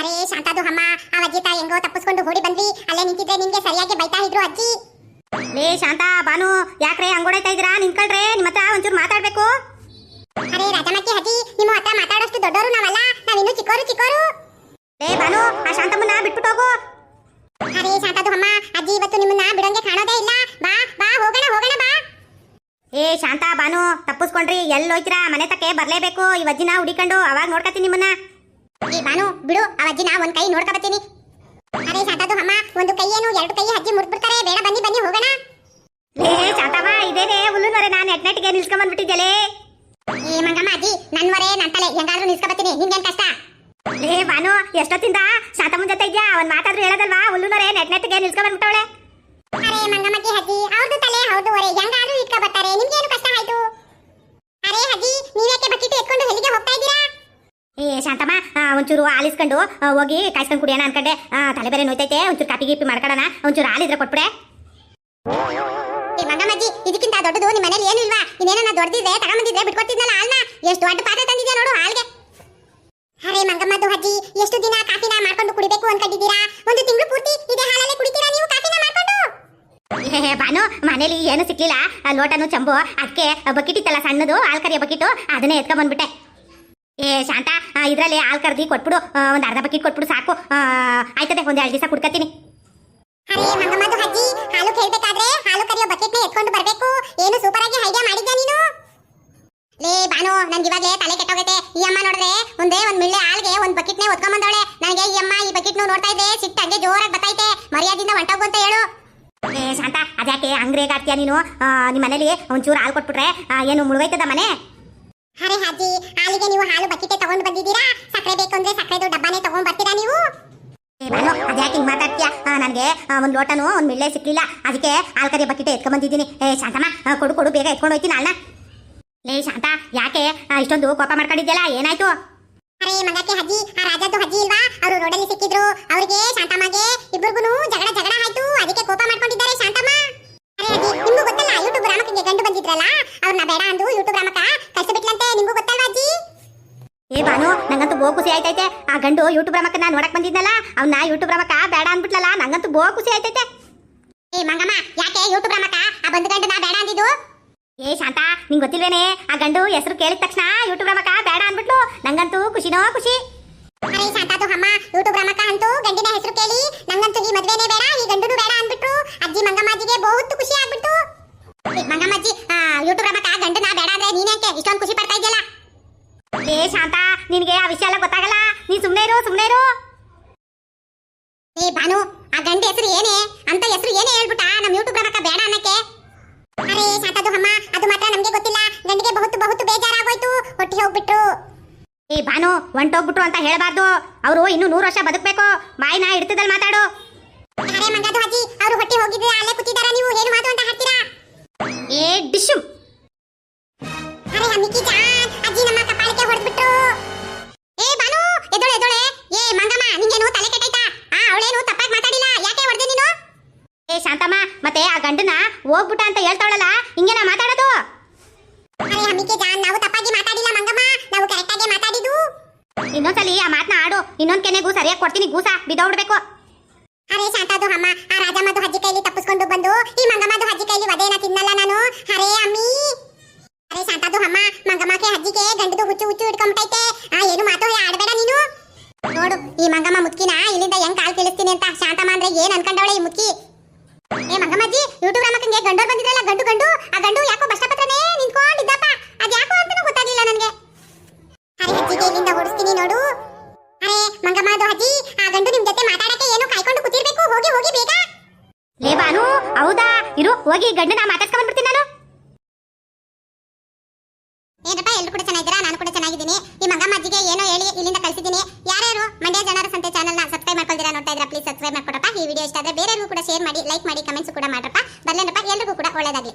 ಅರೆ ಶಾಂತದು ಅಮ್ಮ ಆ ಅಜ್ಜಿ ತಾ ಹೆಂಗೋ ತಪ್ಪಿಸ್ಕೊಂಡು ಓಡಿ ಬಂದ್ವಿ. ಅಲ್ಲೇ ನಿಂತಿದ್ರೆ ನಿಮ್ಗೆ ಸರಿಯಾಗಿ ಬೈತಾ ಇದ್ರು ಅಜ್ಜಿ. ಲೇ ಶಾಂತ ಬಾನು ಯಾಕ್ರೆ ಹಂಗೋಡೈತಾ ಇದ್ರಾ ನಿಂತ್ಕೊಳ್ರೆ ನಿಮ್ಮ ಹತ್ರ ಒಂಚೂರು ಮಾತಾಡ್ಬೇಕು. ಅರೆ ರಾಜಮಕ್ಕಿ ಅಜ್ಜಿ ನಿಮ್ಮ ಹತ್ರ ಮಾತಾಡೋಷ್ಟು ದೊಡ್ಡವರು ನಾವಲ್ಲ. ನಾವಿನ್ನು ಚಿಕ್ಕವರು ಚಿಕ್ಕವರು ಲೇ ಬಾನು ಆ ಶಾಂತಮ್ಮನ್ನ ಬಿಟ್ಬಿಟ್ಟು ಹೋಗು. ಅರೆ ಶಾಂತದು ಅಮ್ಮ ಅಜ್ಜಿ ಇವತ್ತು ನಿಮ್ಮನ್ನ ಬಿಡೋಂಗೆ ಕಾಣೋದೇ ಇಲ್ಲ. ಬಾ ಬಾ ಹೋಗೋಣ ಹೋಗೋಣ ಬಾ. ಏ ಶಾಂತ ಬಾನು ತಪ್ಪಿಸ್ಕೊಂಡ್ರಿ ಎಲ್ಲಿ ಹೋಯ್ತೀರಾ? ಮನೆ ತಕ್ಕೆ ಬರಲೇಬೇಕು. ಈ ವಜ್ಜಿನ ಹುಡಿಕೊಂಡು ಅವಾಗ ನೋಡ್ಕತ್ತೀನಿ ನಿಮ್ಮನ್ನ. ಬಾನು ಬಿಡು ಆ ನಾ ಒಂದ್ ಕೈ ನೋಡ್ಕೊ ಬರ್ತೀನಿ. ಅರೆ ಶಾಂತದು ಅಮ್ಮ ಒಂದು ಕೈ ಏನು ಎರಡು ಕೈ ಅಜ್ಜಿ ಮುರ್ಬಿಡ್ತಾರೆ ಬೇಡ ಬನ್ನಿ ಬನ್ನಿ ಹೋಗೋಣ. ಲೇ ಶಾಂತಮ್ಮ ಇದೇನೆ ಹುಲ್ಲುನೊರೆ ನಾನು ಏ ಮಂಗಮ್ಮ ಅಜ್ಜಿ ನನ್ವರೆ ನನ್ ತಲೆ ಹೆಂಗಾದ್ರೂ ನಿಲ್ಸ್ಕೊ ಬರ್ತೀನಿ ಕಷ್ಟ? ಲೇ ಬಾನು ಎಷ್ಟೊತ್ತಿಂದ ಶಾಂತಮ್ಮನ ಜೊತೆ ಇದ್ಯಾ? ಒಂದ್ ಮಾತಾದ್ರೂ ಹೇಳೋದಲ್ವಾ? ಹುಲ್ಲುನೊರೆ ನೆಟ್ನೆಟ್ಗೆ ನಿಲ್ಸ್ಕೊಂಡ್ಬಂದ್ಬಿಟ್ಟವಳೆ ಅರೆ ಮಂಗಮ್ಮಕ್ಕಿ ಅಜ್ಜಿ ಅವ್ರದ್ದು ತಲೆ ಹೌದು ಒರೆ ಹೆಂಗಾದ್ರೂ ಇಟ್ಕೊ ಬರ್ತಾರೆ ನಿಮ್ಗೇನು ಕಷ್ಟ ಆಯ್ತು ಅರೆ ಅಜ್ಜಿ ನೀವ್ಯಾಕೆ ಬಕೆಟ್ ಎತ್ಕೊಂಡು ಎಲ್ಲಿಗೆ ಹೋಗ್ತಾ ಇದ್ದೀರಾ ಏ ಶಾಂತಮ್ಮ ಆ, ಒಂಚೂರು ಹಾಲಿಸ್ಕೊಂಡು ಹೋಗಿ ಕಾಯ್ಸ್ಕೊಂಡು ಕುಡಿಯೋಣ ಅನ್ಕೊಂಡೆ. ತಲೆ ಬೇರೆ ನೋಯ್ತೈತೆ ಒಂಚೂರು ಕಾಪಿ ಗೀಪಿ ಮಾಡ್ಕೊಳ್ಳೋಣ ಒಂಚೂರು ಹಾಲಿದ್ರೆ ಕೊಟ್ಬಿಡೆ. ಮಂಗಮ್ಮಜ್ಜಿ ಇದಕ್ಕಿಂತ ದೊಡ್ಡದು ನಿಮ್ಮ ಮನೇಲಿ ಏನು ಇಲ್ವಾ? ಇನ್ನೇನ ದೊಡ್ಡದಿದ್ರೆ ತಗೊಂಬಂದಿದ್ರೆ ಬಿಟ್ಕೊಡ್ತಿದ್ನಲ್ಲ ಹಾಲ್ನ? ಎಷ್ಟು ದೊಡ್ಡ ಪಾತ್ರೆ ತಂದಿದ್ಯಾ ನೋಡು ಹಾಲ್ಗೆ. ಅರೆ ಮಂಗಮ್ಮದ್ದು ಅಜ್ಜಿ ಎಷ್ಟು ದಿನ ಕಾಫಿನ ಮಾಡ್ಕೊಂಡು ಕುಡಿಬೇಕು ಅನ್ಕೊಂಡಿದ್ದೀರಾ? ಒಂದು ತಿಂಗಳು ಪೂರ್ತಿ ಇದೇ ಹಾಲಲ್ಲೇ ಕುಡಿತೀರಾ ನೀವು ಕಾಫಿನ ಮಾಡ್ಕೊಂಡು? ಬಾನು ಮನೇಲಿ ಏನು ಸಿಕ್ಲಿಲ್ಲ. ಲೋಟನು ಚಂಬು ಅದಕ್ಕೆ ಬಕಿಟ್ ಇತ್ತಲ್ಲ ಸಣ್ಣದು ಹಾಲ್ ಕರಿಯ ಬಕೆಟು ಅದನ್ನೇ ಎತ್ಕೊಂಡ್ ಬಂದ್ಬಿಟ್ಟೆ ಏ ಶಾಂತ ಇದ್ರಲ್ಲಿ ಹಾಲ್ ಕರ್ದಿ ಕೊಟ್ಬಿಡು ಒಂದು ಅರ್ಧ ಬಕೆಟ್ ಕೊಟ್ಬಿಡು ಸಾಕು. ಆಯ್ತದೆ ಒಂದ್ ಎರಡು ದಿವಸ ಕುಡ್ಕತ್ತೀನಿ ಅರೆ ಮಂಗಮ್ಮದು ಅಜ್ಜಿ ಹಾಲು ಕೇಳ್ಬೇಕಾದ್ರೆ ಹಾಲು ಕರಿಯೋ ಬಕೆಟ್ನ ಎತ್ಕೊಂಡು ಬರಬೇಕು. ಏನು ಸೂಪರ್ ಆಗಿ ಐಡಿಯಾ ಮಾಡಿದ್ಯಾ ನೀನು? ಲೇ ಬಾನು ನನ್ಗೆ ಇವಾಗಲೇ ತಲೆ ಕೆಟ್ಟೋಗೈತೆ. ಈ ಅಮ್ಮ ನೋಡಿದ್ರೆ ಒಂದೇ ಒಂದ್ ಮಿಳ್ಳೆ ಹಾಲ್ಗೆ ಒಂದ್ ಬಕೆಟ್ನೇ ಒತ್ಕೊಂಬಂದವಳೆ. ನನಗೆ ಈ ಅಮ್ಮ ಈ ಬಕೆಟ್ನು ನೋಡ್ತಾ ಇದ್ದೆ ಸಿಟ್ಟು ಹಂಗೆ ಜೋರಾಗಿ ಬತ್ತೈತೆ. ಮರ್ಯಾದಿಂದ ಹೊಂಟೋಗು ಅಂತ ಹೇಳು. ಏ ಶಾಂತ ಅದ್ಯಾಕೆ ಅಂಗ್ರೇಗ್ ಆಗ್ತೀಯ ನೀನು? ನಿಮ್ಮ ಮನೇಲಿ ಒಂಚೂರು ಹಾಲು ಕೊಟ್ಬಿಟ್ರೆ ಏನು ಮುಳುಗೈತದ ಮನೆ? ಅರೆ ಅಜ್ಜಿ ಹಾಲಿಗೆ ನೀವು ಹಾಲು ಬಕೆಟೆ ತಗೊಂಡು ಬಂದಿದ್ದೀರಾ? ಸಕ್ಕರೆ ಬೇಕು ಅಂದ್ರೆ ಸಕ್ಕರೆದು ಡಬ್ಬಾನೇ ತಗೊಂಡ್ ಬರ್ತೀರಾ ನೀವು? ಬಾನು ಅದ್ಯಾಕೆ ಹಿಂಗ್ ಮಾತಾಡ್ತೀಯ? ನನಗೆ ಒಂದು ಲೋಟನು, ಒಂದ್ ಮಿಳ್ಳೆ ಸಿಕ್ಲಿಲ್ಲ. ಅದಕ್ಕೆ ಆಲ್ ಕರಿ ಬಕೆಟ್ ಎತ್ಕೊಂಡ್ ಬಂದಿದ್ದೀನಿ. ಏ, ಶಾಂತಮ್ಮ ಕೊಡು ಕೊಡು, ಬೇಗ ಎತ್ಕೊಂಡು ಹೋಯ್ತೀನಿ ಅಲ್ಲ ಲೇ, ಶಾಂತ, ಯಾಕೆ? ಇಷ್ಟೊಂದು ಕೋಪ ಮಾಡ್ಕೊಂಡಿದ್ಯಲ್ಲ, ಏನಾಯ್ತು? ಅರೆ, ಮಂಗಕ್ಕೆ ಹಜ್ಜಿ ಆ ರಾಜದ್ದು ಹಜ್ಜಿ ಇಲ್ವಾ? ಅವರು ರೋಡಲ್ಲಿ ಸಿಕ್ಕಿದ್ರು. ಅವ್ರಿಗೆ, ಶಾಂತಮ್ಮಗೆ ಇಬ್ಬರಿಗೂ ಜಗಳ ಜಗಳ ಆಯ್ತು. ಅದಕ್ಕೆ ನಂಗಂತೂ ಬೋ ಖುಷಿ ಆಯ್ತೈತೆ. ಆ ಗಂಡು ಯೂಟ್ಯೂಬ್ ರಮಕ್ಕನ್ನ ನೋಡಕ್ ಬಂದಿದ್ನಲ್ಲ ಅವ್ನ ಯೂಟ್ಯೂಬ್ ರಮಕ್ಕ ಬೇಡ ಅಂದ್ಬಿಟ್ಲಲ್ಲ ನಂಗಂತೂ ಬೋ ಖುಷಿ ಆಯ್ತೈತೆ. ಏ ಮಂಗಮ್ಮ ಯಾಕೆ ಯೂಟ್ಯೂಬ್ ರಮಕ್ಕ? ಆ ಬಂದು ಗಂಡು ನಾ ಬೇಡ ಅಂದಿದ್ದು? ಏ ಶಾಂತ ನಿಂಗೆ ಗೊತ್ತಿಲ್ವೇನೆ ಆ ಗಂಡು ಹೆಸರು ಕೇಳಿದ ತಕ್ಷಣ ಯೂಟ್ಯೂಬ್ ರಮಕ್ಕ ಬೇಡ ಅಂದ್ಬಿಟ್ಲು ನಂಗಂತೂ ಖುಷಿನೋ ಖುಷಿ. ಅರೆ ಶಾಂತಾದು ಅಮ್ಮ ಯೂಟ್ಯೂಬ್ ರಮಕ್ಕ ಅಂತೂ ಗಂಡಿನ ಹೆಸರು ಕೇಳಿ ನಂಗಂತೂ ಈ ಮದ್ವೆನೇ ಬೇಡ ಈ ಗಂಡುನು ಬೇಡ ಅಂದ್ಬಿಟ್ರು. ಅಜ್ಜಿ ಮಂಗಮ್ಮಾಜಿಗೆ ಬಹುತ್ ಖುಷಿ ಆಗ್ಬಿಟ್ಟು ಏ, ಮಂಗಮ್ಮಾಜಿ ಆ, ಯೂಟ್ಯೂಬ್ ರಾಮಕ್ಕ ಗಂಡನ ಬೇಡ ಅಂದ್ರೆ ನೀನೇಕೆ ಇಷ್ಟೊಂದು ಖುಷಿ ಪಡ್ತಾ ಇದೆಯಲ್ಲ? ಏ ಶಾಂತ ನಿನಗೆ ಆ ವಿಷಯ ಎಲ್ಲ ಗೊತ್ತಾಗಲ್ಲ? ನೀ ಸುಮ್ಮನೆ ಇರು ಸುಮ್ಮನೆ ಇರು. ಏ ಬಾನು ಆ ಗಂಡ ಹೆಸರು ಏನೇ? ಅಂತ ಹೆಸರು ಏನೇ ಹೇಳ್ಬಿಟ್ಟ? ನಮ್ಮ ಯೂಟ್ಯೂಬ್ ರಮಕ ಬೇಡ ಅನ್ನಕ್ಕೆ. ಅರೆ ಶಾಂತಾದು ಅಮ್ಮ ಅದು ಮಾತ್ರ ನಮಗೆ ಗೊತ್ತಿಲ್ಲ. ಗಂಡಿಗೆ ಬಹುತು ಬಹುತ್ ಬೇಜಾರಾಗೋಯ್ತು. ಹೊಟ್ಟಿ ಹೋಗ್ಬಿಟ್ರು. ಏ ಬಾನು ಹೊಂಟೋಗ್ಬಿಟ್ರು ಅಂತ ಹೇಳಬಾರ್ದು. ಅವರು ಇನ್ನೂ ನೂರು ವರ್ಷ ಬದುಕ್ಬೇಕು. ನಾ ಇಡ್ತದಲ್ಲಿ ಮಾತಾಡು. ಅರೆ ಮಂಗದು ಅಜ್ಜಿ ಅವರು ಹೊಟ್ಟಿ ಹೋಗಿದ್ರೆ ಅಲ್ಲೇ ಕೂತಿದಾರ ನೀವು? ಏನು ಹೋಗ್ಬಿಟ್ಟ ಅಂತ ಹೇಳ್ತಾವಳಲ್ಲ ನಾ ಮಾತಾಡೋದು? ಅರೆ ಅಮ್ಮಿಕೆ ಜಾನ್ ನಾವು ತಪ್ಪಾಗಿ ಮಾತಾಡಿಲ್ಲ ಮಂಗಮ್ಮ. ನಾವು ಕರೆಕ್ಟಾಗಿ ಮಾತಾಡಿದ್ದು. ಇನ್ನೊಂದ್ಸಲಿ ಆ ಮಾತನ್ನ ಆಡು. ಇನ್ನೊಂದ್ ಕೆನೆಗೂ ಸರಿಯಾಗಿ ಕೊಡ್ತೀನಿ ಗೂಸ. ಬಿದ್ದೋಡ್ಬೇಕು ಅರೆ ಶಾಂತಾದು ಅಮ್ಮ ಆ ರಾಜಮ್ಮದು ಹಜ್ಜಿ ಕೈಲಿ ತಪ್ಪಿಸ್ಕೊಂಡು ಬಂದು ಈ ಮಂಗಮ್ಮದು ಹಜ್ಜಿ ಕೈಲಿ ವದೇನ ತಿನ್ನಲ್ಲ ನಾನು. ಅರೆ ಅಮ್ಮಿ. ಅರೆ ಶಾಂತಾದು ಅಮ್ಮ ಮಂಗಮ್ಮಕ್ಕೆ ಹಜ್ಜಿಗೆ ಗಂಡದು ಹುಚ್ಚು ಹುಚ್ಚು ಇಟ್ಕೊಂಬಿಟ್ಟೈತೆ. ಆ ಏನು ಮಾತು ಆಡಬೇಡ ನೀನು. ನೋಡು ಈ ಮಂಗಮ್ಮ ಮುತ್ಕಿನ ಇಲ್ಲಿಂದ ಹೆಂಗ್ ಕಾಲ್ ಕೀಳಿಸ್ತೀನಿ ಅಂತ ಶಾಂತಮ್ಮ ಅಂದ್ರೆ ಏನ್ ಅನ್ಕೊಂಡವಳೆ ಈ ಮುತ್ಕಿ ಏ ಮಂಗಮ್ಮಜ್ಜಿ ಯೂಟ್ಯೂಬ್ ರಾಮಕ್ಕಂಗೆ ಗಂಡೋರ್ ಬಂದಿದ್ರಲ್ಲ, ಗಂಡು ಗಂಡು? ಆ ಗಂಡು ಯಾಕೋ ಬಸ್ ಪತ್ರನೇ ನಿಂತ್ಕೊಂಡಿದ್ದಪ್ಪ. ಅದ್ ಯಾಕೋ ಅಂತಾನೂ ಗೊತ್ತಾಗ್ಲಿಲ್ಲ ನನಗೆ. ಅರೆ ಅಜ್ಜಿಗೆ ಇಲ್ಲಿಂದ ಓಡಿಸ್ತೀನಿ ನೋಡು. ಅರೆ ಮಂಗಮ್ಮದು ಅಜ್ಜಿ, ಆ ಗಂಡು ನಿಮ್ ಜೊತೆ ಮಾತಾಡಕ್ಕೆ ಏನು ಕಾಯ್ಕೊಂಡು ಕೂತಿರ್ಬೇಕು. ಹೋಗಿ ಹೋಗಿ ಬೇಗ. ಲೇ ಬಾನು ಹೌದಾ? ಇರು, ಹೋಗಿ ಗಂಡನ ಮಾತಾಡ್ಕೊಂಡು ಬಂದ್ಬಿಡ್ತೀನಿ ನಾನು. ಏನಪ್ಪ ಎಲ್ರು ಕೂಡ ಚೆನ್ನಾಗಿದ್ದೀರಾ? ನಾನು ಕೂಡ ಚೆನ್ನಾಗಿದ್ದೀನಿ. ಈ ಮಂಗಮ್ಮ ಅಜ್ಜಿಗೆ ಏನೋ ಹೇಳಿ ಇಲ್ಲಿಂದ ಕಳಿಸಿದ್ದೀನಿ. ಯಾರೆಲ್ಲ ನೋಡ್ತಾ ಇದ್ರ ಪ್ಲೀಸ್ ಸಬ್ಸ್ಕ್ರೈಬ್ ಮಾಡ್ಕೊಡಪ್ಪ. ಈ ವಿಡಿಯೋ ಇಷ್ಟ ಆದ್ರೆ ಬೇರೆಗೂ ಕೂಡ ಶೇರ್ ಮಾಡಿ ಲೈಕ್ ಮಾಡಿ ಕಮೆಂಟ್ಸ್ ಕೂಡ ಮಾಡ್ರಪ್ಪ. ಬರ್ಲೇನಪ್ಪ? ಎಲ್ಲರಿಗೂ ಕೂಡ ಒಳ್ಳೇದಾಗಲಿ.